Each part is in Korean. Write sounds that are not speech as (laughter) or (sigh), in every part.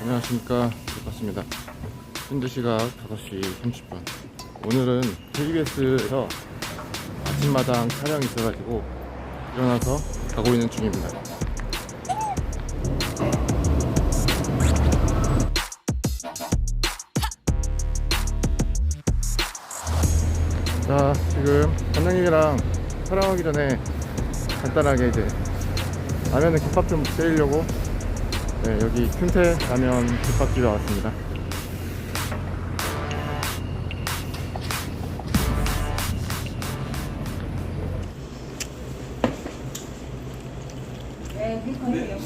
안녕하십니까. 반갑습니다. 현재 시각 5시 30분. 오늘은 KBS에서 아침마당 촬영이 있어가지고 일어나서 가고 있는 중입니다. 자 지금 관장님이랑 촬영하기 전에 간단하게 이제 라면은 김밥 좀 때리려고 네, 여기 틈새 라면 김밥집에 왔습니다. 준비를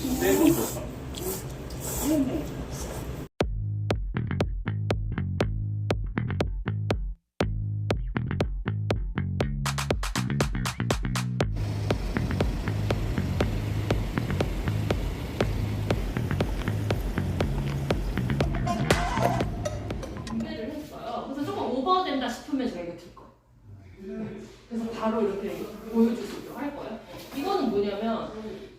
싶으면 저희가 들 거예요. 그래서 바로 이렇게 보여줄 수 있도록 할 거예요. 이거는 뭐냐면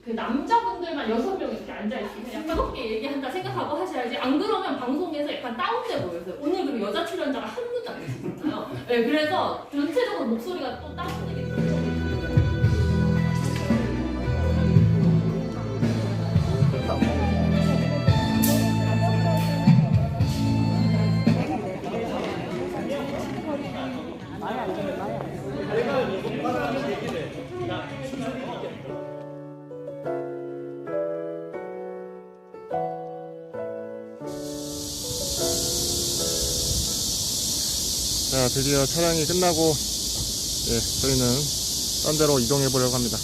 그 남자분들만 여섯 명 이렇게 앉아 있으면 약간 뜨겁게 얘기한다 생각하고 하셔야지 안 그러면 방송에서 약간 다운돼 보여요. 오늘 그리고 여자 출연자가 한 분도 안 계시잖아요. 네, 그래서 전체적으로 목소리가 또 다운 자 드디어 촬영이 끝나고 예, 저희는 딴 데로 이동해 보려고 합니다.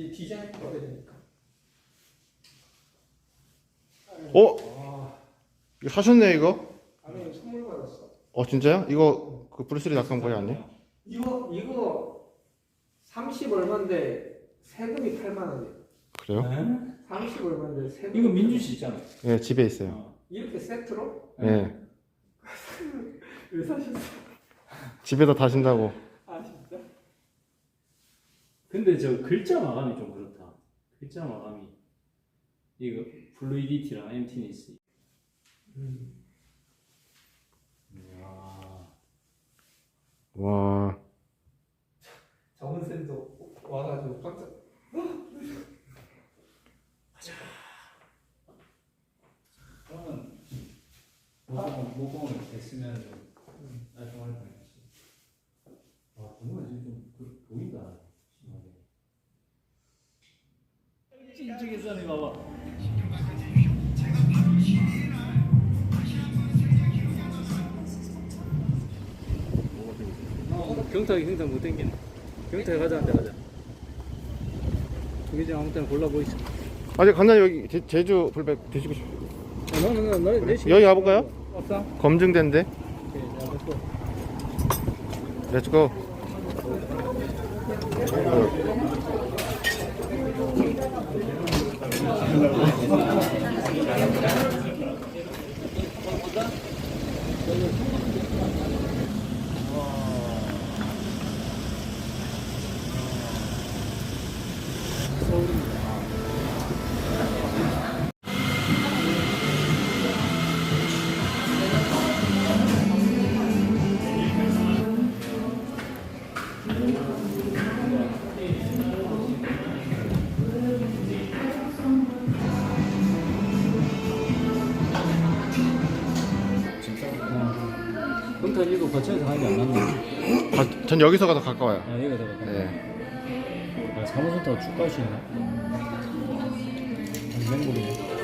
이 디자인 꺼야 되니까. 어? 아, 이거 사셨네 이거? 아니 선물 받았어. 어 진짜요? 이거 그 브루스리 닷컴 거기 아니에요? 이거 이거 30 얼마인데 세금이 8만 원이에요. 그래요? 30 얼마인데 세금. 이거 민준 씨 있잖아. 예 집에 있어요. 어. 이렇게 세트로? 예 (laughs) 왜 사셨어? 집에다 다신다고. 저 글자 마감이 좀 그렇다. 글자 마감이 이거 블루이디티랑 엠티니스. 음. 이야. 와 정은 쌤도 와가지고 깜짝. 그러면 모공 모공을 됐으면 좀 나중에 할 뻔했지. 아 정말 지금 좀 그- 보인다. 심하게. 이쪽에서는 봐봐. 어, 경탁이 행상 못 땡기네. 경탁이 가자, 한대 가자. 두개중 아무 때나 골라보이소. 아니 간단히 여기 제, 제주 불백 드시고 싶. 어, 너는 너는 너는 내 여기 가볼까요? 없어? 검증된데. 오케이, 자, let's go. 렛츠고. ハハハハ! 경탁 이거 거쳐서 가는 게안 낫네. 아, 전 여기서가 더 가까워요. 아, 여기가 더 가까워. 네. 아, 사무소 쭉갈수 있나? 맹물이네.